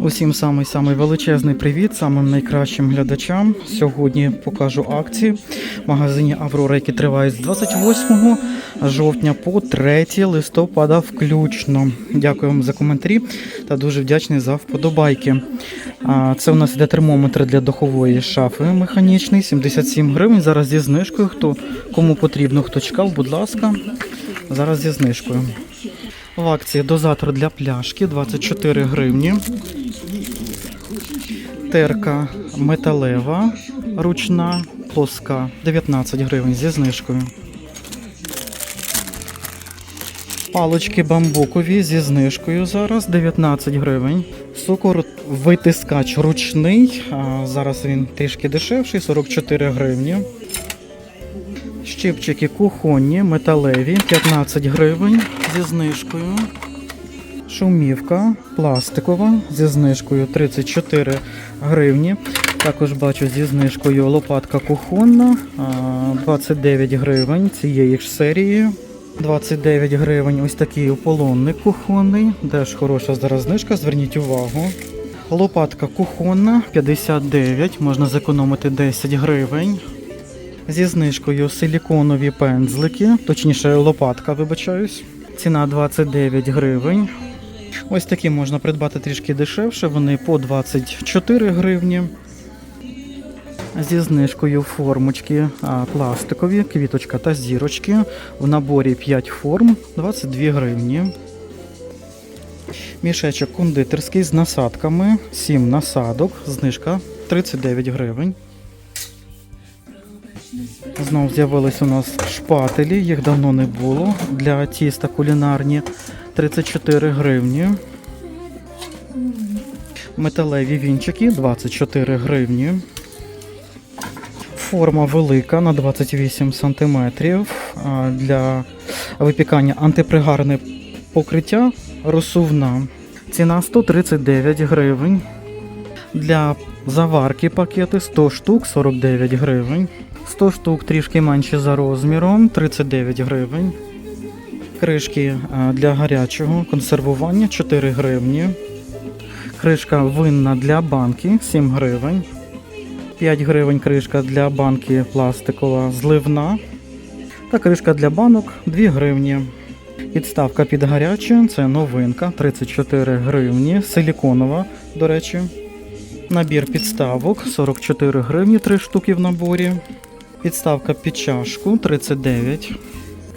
Усім самий самий величезний привіт самим найкращим глядачам. Сьогодні покажу акції в магазині Аврора, які тривають з 28 жовтня по 3 листопада включно. Дякую вам за коментарі та дуже вдячний за вподобайки. Це у нас іде термометр для духової шафи механічний, 77 гривень. Зараз зі знижкою. Хто кому потрібно, хто чекав, будь ласка, зараз зі знижкою. В акції дозатор для пляшки 24 гривні. Терка металева, ручна, плоска 19 гривень зі знижкою. Палочки бамбукові зі знижкою зараз 19 гривень. Цукор витискач ручний. Зараз він трішки дешевший 44 гривні. Щипчики кухонні, металеві 15 гривень зі знижкою. Шумівка пластикова зі знижкою 34 гривні. Також бачу зі знижкою лопатка кухонна 29 гривень цієї ж серії. 29 гривень ось такий ополонник кухонний. Теж хороша зараз знижка, зверніть увагу. Лопатка кухонна 59, можна зекономити 10 гривень. Зі знижкою силіконові пензлики, точніше лопатка, вибачаюсь. Ціна 29 гривень. Ось такі можна придбати трішки дешевше, вони по 24 гривні. Зі знижкою формочки пластикові, квіточка та зірочки. В наборі 5 форм 22 гривні. Мішечок кондитерський з насадками, 7 насадок, знижка 39 гривень. Знов з'явились у нас шпателі, їх давно не було. Для тіста кулінарні 34 гривні. Металеві вінчики 24 гривні. Форма велика на 28 см. Для випікання антипригарне покриття розсувна. Ціна 139 гривень. Для заварки пакети 100 штук 49 гривень. 100 штук трішки менше за розміром 39 гривень. Кришки для гарячого консервування 4 гривні. Кришка винна для банки 7 гривень. 5 гривень кришка для банки пластикова зливна. Та кришка для банок 2 гривні. Підставка під гаряче це новинка 34 гривні. Силіконова, до речі. Набір підставок 44 гривні, 3 штуки в наборі. Підставка під чашку 39.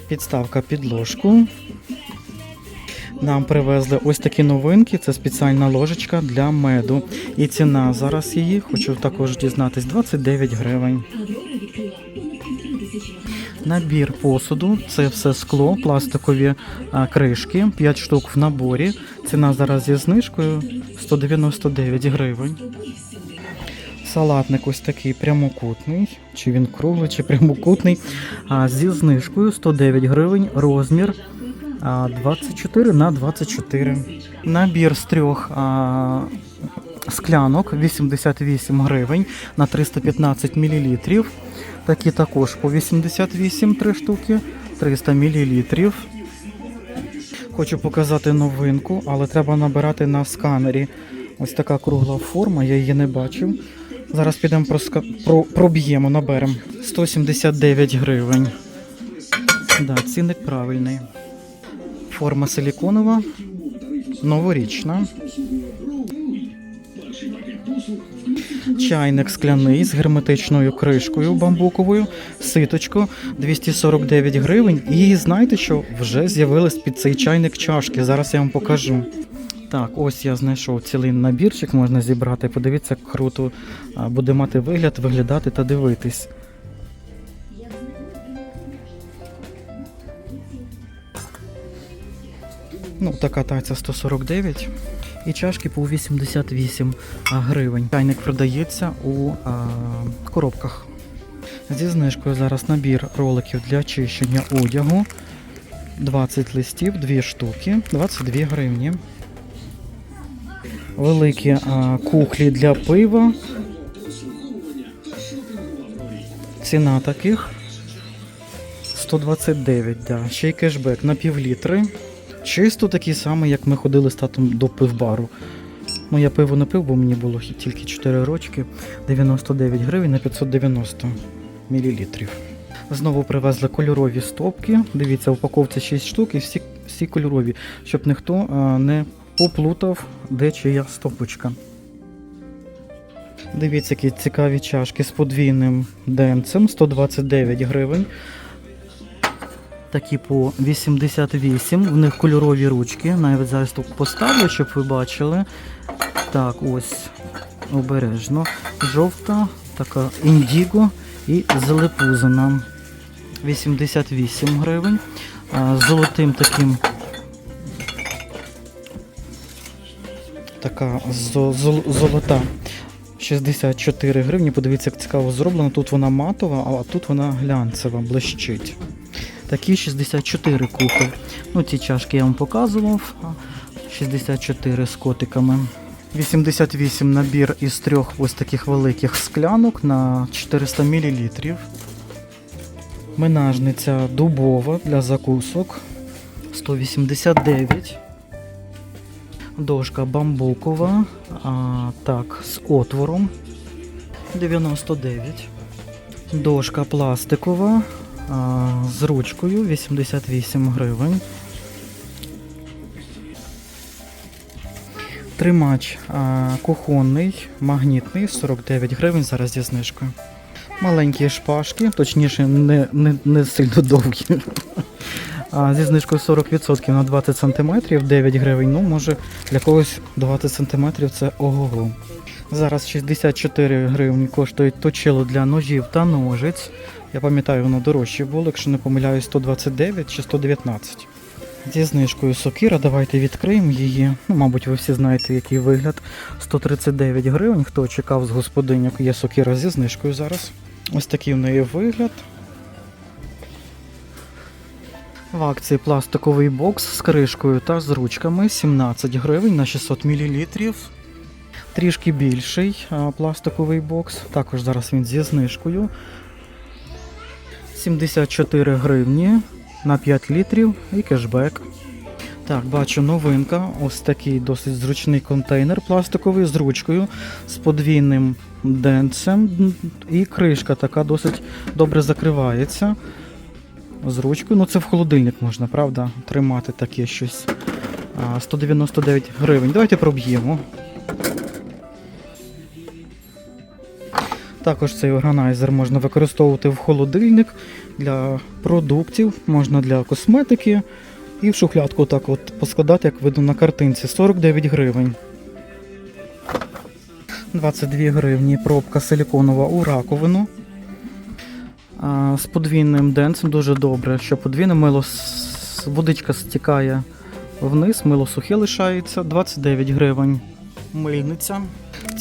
Підставка під ложку. Нам привезли ось такі новинки. Це спеціальна ложечка для меду. І ціна зараз її, хочу також дізнатись, 29 гривень. Набір посуду це все скло, пластикові кришки, 5 штук в наборі. Ціна зараз зі знижкою 199 гривень. Салатник ось такий прямокутний, чи він круглий, чи прямокутний. А, зі знижкою 109 гривень, розмір 24 на 24. Набір з трьох а, склянок 88 гривень на 315 мл. Такі також по 88 3 штуки, 300 мл. Хочу показати новинку, але треба набирати на сканері. Ось така кругла форма, я її не бачив. Зараз підемо проска... про... проб'ємо, наберемо. 179 гривень. Да, цінник правильний. Форма силіконова, новорічна. Чайник скляний з герметичною кришкою бамбуковою, ситочко 249 гривень. І знаєте, що вже з'явились під цей чайник чашки. Зараз я вам покажу. Так, ось я знайшов цілий набірчик, можна зібрати. Подивіться, круто буде мати вигляд, виглядати та дивитись. Ну, така таця 149 і чашки по 88 гривень. Чайник продається у а, коробках. Зі знижкою зараз набір роликів для очищення одягу. 20 листів, 2 штуки, 22 гривні. Великі а, кухлі для пива. Ціна таких 129, да. Ще й кешбек на півлітри. Чисто такий самий, як ми ходили з татом до пивбару. Ну, я пиво не пив, бо мені було тільки 4 рочки. 99 гривень на 590 мл. Знову привезли кольорові стопки. Дивіться, упаковці 6 штук і всі, всі кольорові, щоб ніхто а, не поплутав, де чия стопочка. Дивіться, які цікаві чашки з подвійним денцем 129 гривень. Такі по 88. В них кольорові ручки. Навіть зараз тут поставлю, щоб ви бачили. Так, ось обережно. Жовта, така індіго і залепузина. 88 гривень. З золотим таким. Така золота 64 гривні. Подивіться, як цікаво зроблено. Тут вона матова, а тут вона глянцева, блищить. Такі 64 купив. Ну, ці чашки я вам показував. 64 з котиками. 88 набір із трьох ось таких великих склянок на 400 мл. Минажниця дубова для закусок 189. Дошка бамбукова, а, так, з отвором 99. Дошка пластикова а, з ручкою 88 гривень. Тримач а, кухонний, магнітний 49 гривень зараз зі знижкою. Маленькі шпажки, точніше, не, не, не сильно довгі. Зі знижкою 40% на 20 см, 9 гривень. Ну, може, для когось 20 см це ого-го. Зараз 64 гривні коштують точило для ножів та ножиць. Я пам'ятаю, воно дорожче було, якщо не помиляюсь, 129 чи 119. Зі знижкою сокира, давайте відкриємо її. Ну, мабуть, ви всі знаєте, який вигляд. 139 гривень. Хто чекав з господинок, є сокира зі знижкою зараз. Ось такий в неї вигляд. В акції пластиковий бокс з кришкою та з ручками 17 гривень на 600 мл. Трішки більший пластиковий бокс. Також зараз він зі знижкою. 74 гривні на 5 літрів і кешбек. Так, бачу новинка. Ось такий досить зручний контейнер пластиковий з ручкою, з подвійним денцем. І кришка така досить добре закривається. З ручкою. Ну це в холодильник можна, правда? Тримати таке щось. 199 гривень. Давайте проб'ємо. Також цей органайзер можна використовувати в холодильник для продуктів, можна для косметики. І в шухлядку так от поскладати, як видно на картинці. 49 гривень. 22 гривні пробка силіконова у раковину. З подвійним денцем дуже добре, що подвійне мило водичка стікає вниз, мило сухе лишається. 29 гривень. Мильниця.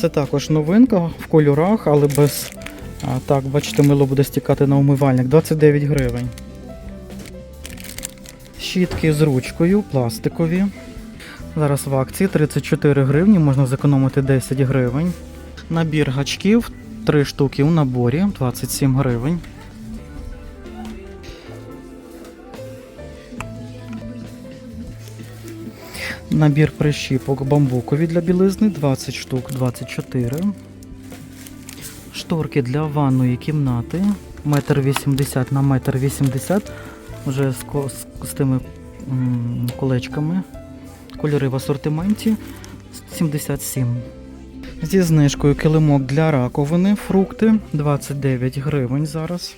Це також новинка в кольорах, але без. А, так, бачите, мило буде стікати на умивальник. 29 гривень. Щітки з ручкою, пластикові. Зараз в акції 34 гривні, можна зекономити 10 гривень. Набір гачків 3 штуки у наборі, 27 гривень. Набір прищіпок бамбукові для білизни 20 штук 24. Шторки для ванної кімнати 1,80 м на 1,80 м. Вже з, з, з тими колечками. Кольори в асортименті 77. Зі знижкою килимок для раковини, фрукти 29 гривень зараз.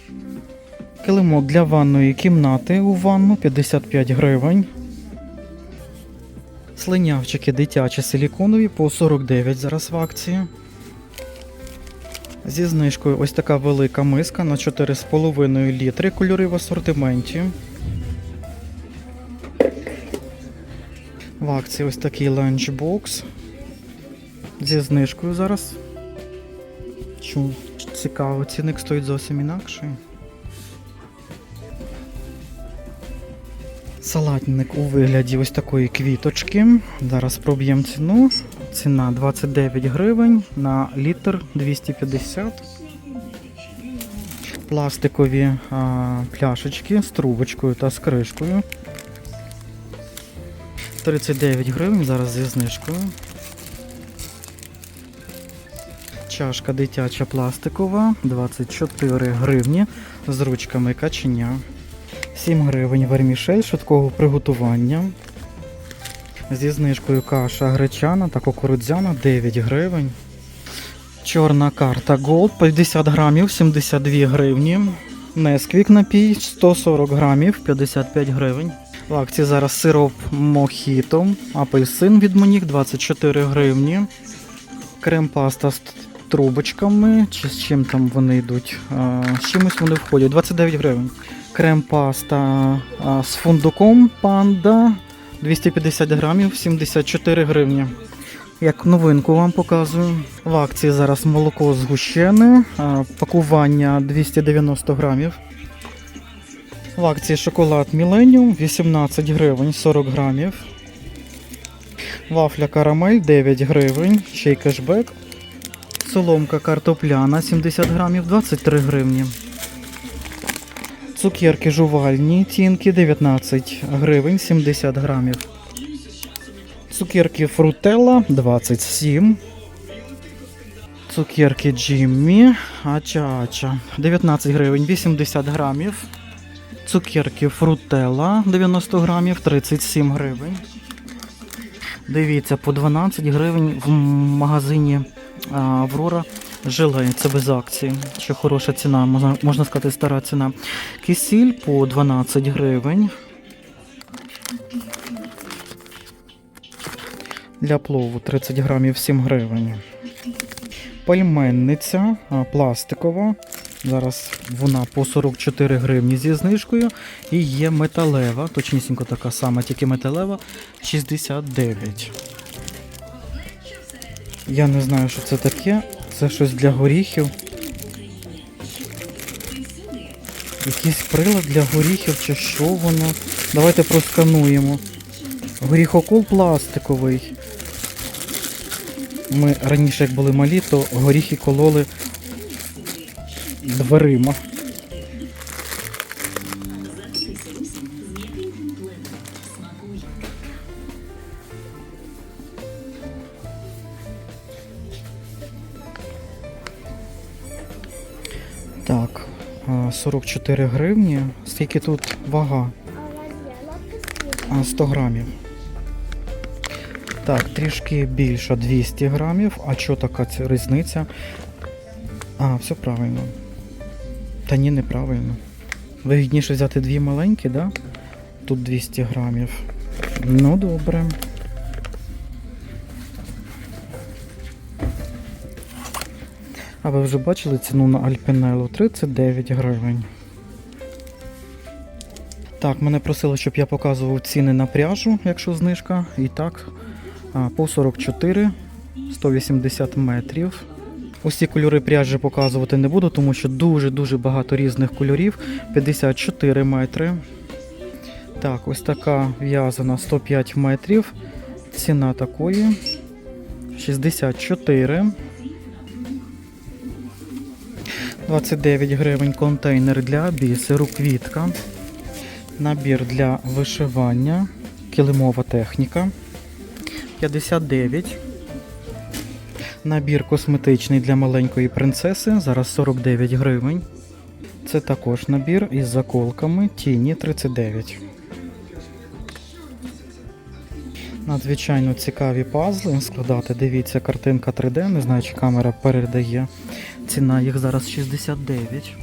Килимок для ванної кімнати у ванну 55 гривень. Слинявчики дитячі силіконові по 49 зараз в акції. Зі знижкою ось така велика миска на 4,5 літри кольори в асортименті. В акції ось такий ланчбокс. Зі знижкою зараз. Чу, цікаво, цінник стоїть зовсім інакший. Салатник у вигляді ось такої квіточки. Зараз проб'ємо ціну. Ціна 29 гривень на літр 250. Пластикові а, пляшечки з трубочкою та з кришкою. 39 гривень зараз зі знижкою. Чашка дитяча пластикова 24 гривні з ручками каченя. 7 гривень вермішель швидкого приготування. Зі знижкою каша гречана та кукурудзяна 9 гривень. Чорна карта Gold 50 грамів 72 гривні. Несквік напій 140 грамів 55 гривень. В акції зараз сироп мохіто, апельсин від Монік 24 гривні. Крем-паста з трубочками, чи з чим там вони йдуть. З чимось вони входять. 29 гривень. Крем-паста з фундуком панда 250 грамів 74 гривні. Як новинку вам показую. В акції зараз молоко згущене, пакування 290 грамів. В акції шоколад Millennium 18 гривень 40 грамів. Вафля карамель 9 гривень, ще й кешбек. Соломка картопляна 70 грамів 23 гривні. Цукерки жувальні тінки 19 гривень 70 грамів. Цукерки фрутелла 27. Цукерки Джиммі. Ача-ача. 19 гривень 80 грамів. Цукерки фрутелла 90 грамів 37 гривень. Дивіться, по 12 гривень в магазині Аврора желе. Це без акції. Ще хороша ціна, можна, можна сказати, стара ціна. Кисіль по 12 гривень. Для плову 30 грамів 7 гривень. Пельменниця пластикова. Зараз вона по 44 гривні зі знижкою. І є металева, точнісінько така сама, тільки металева 69. Я не знаю, що це таке. Це щось для горіхів. Якийсь прилад для горіхів чи що воно. Давайте проскануємо. Горіхокол пластиковий. Ми раніше, як були малі, то горіхи кололи дверима. Так, 44 гривні. Скільки тут вага? 100 грамів. Так, трішки більше 200 грамів. А що така ця різниця? А, все правильно. Та ні, неправильно. Вигідніше взяти дві маленькі, да? Тут 200 грамів. Ну, добре. А ви вже бачили ціну на Альпінело? 39 гривень. Так, мене просили, щоб я показував ціни на пряжу, якщо знижка. І так, по 44, 180 метрів. Усі кольори пряжі показувати не буду, тому що дуже-дуже багато різних кольорів. 54 метри. Так, ось така в'язана 105 метрів. Ціна такої 64. 29 гривень контейнер для бісеру, квітка. Набір для вишивання, килимова техніка. 59. Набір косметичний для маленької принцеси. Зараз 49 гривень. Це також набір із заколками. Тіні 39. Надзвичайно цікаві пазли складати. Дивіться, картинка 3D. Не знаю, чи камера передає. Ціна їх зараз 69.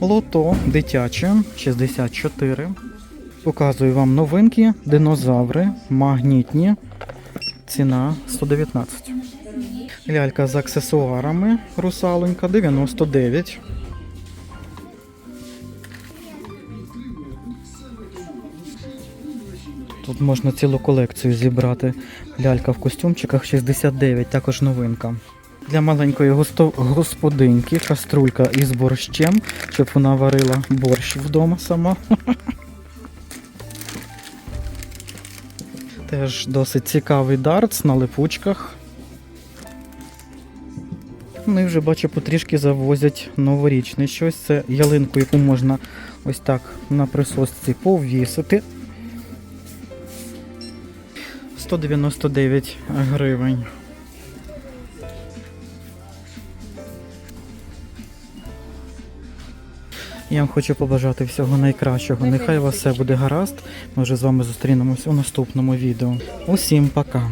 Лото дитяче 64. Показую вам новинки, динозаври, магнітні. Ціна 119. Лялька з аксесуарами русалонька 99. Тут можна цілу колекцію зібрати. Лялька в костюмчиках 69, також новинка. Для маленької господинки каструлька із борщем, щоб вона варила борщ вдома сама. Теж досить цікавий дартс на липучках. Ну і вже бачу, потрішки завозять новорічне щось. Це ялинку, яку можна ось так на присосці повісити. 199 гривень. Я вам хочу побажати всього найкращого. Нехай у вас все буде гаразд. Ми вже з вами зустрінемось у наступному відео. Усім пока!